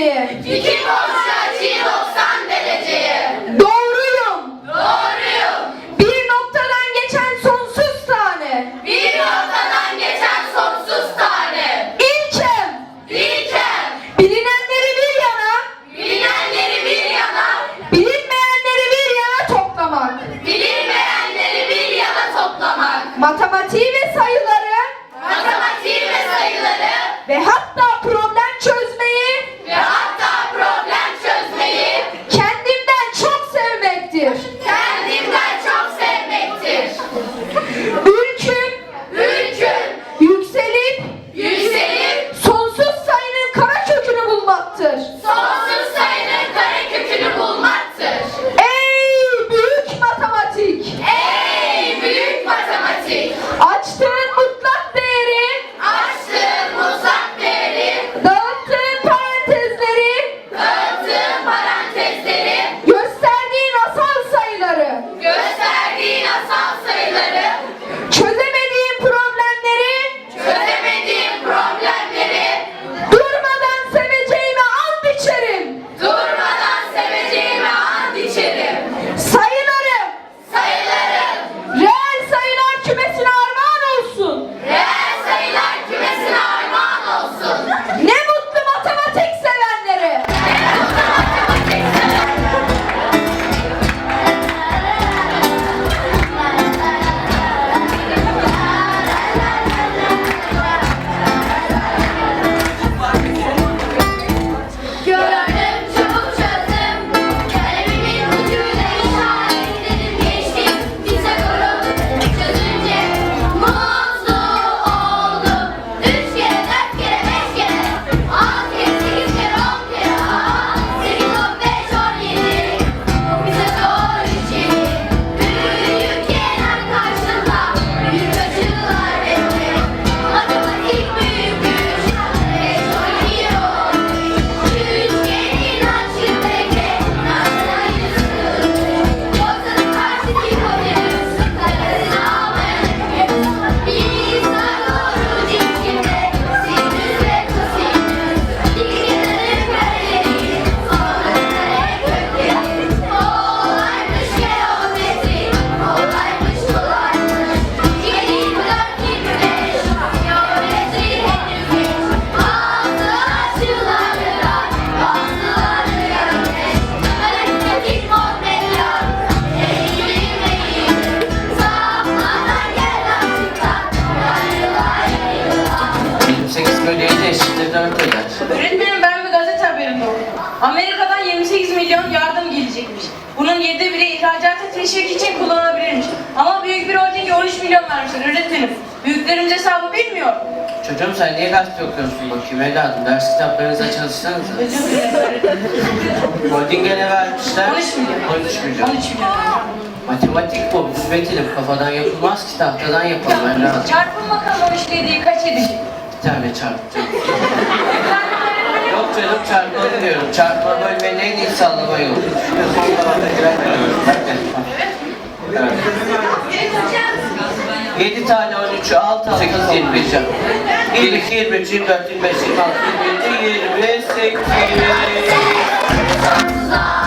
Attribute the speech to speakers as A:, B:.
A: dereceye. İki konserciyi
B: 90 dereceye. Doğruyum.
A: Doğruyum.
B: Bir
A: noktadan
B: geçen
A: sonsuz tane. Bir noktadan geçen
B: sonsuz tane. İlkem. İlkem. Bilinenleri bir yana. Bilinenleri bir yana. Bilinmeyenleri bir yana toplamak. Bilinmeyenleri bir yana toplamak. Matematiği ve
C: sayıları. Eşittir 4 eder.
D: Öğretmenim ben bir gazete haberinde okudum. Amerika'dan 28 milyon yardım gelecekmiş. Bunun 7 biri ihracata teşvik için kullanılabilirmiş. Ama büyük bir holdinge 13 milyon vermişler öğretmenim. Büyüklerimiz hesabı bilmiyor.
C: Çocuğum sen niye gazete okuyorsun bakayım evladım? Ders kitaplarınıza çalışsanıza.
D: Özür dilerim öğretmenim.
C: Holding'e ne vermişler?
D: 13 milyon.
C: 13 milyon.
D: 13 milyon.
C: Matematik bu. Hizmetilim. Kafadan yapılmaz ki tahtadan yapılır evladım.
D: Çarpım bakalım 13 dediği kaç edecek?
C: Tane çarpacağım. Yok canım çarpma diyorum. Çarpma bölmenin en iyi sallama yolu. Son kalanda girer Evet. 7 tane 13'ü 6 6 8 25 yap. 22 23 24 25 26 27 28
B: Sonsuzlar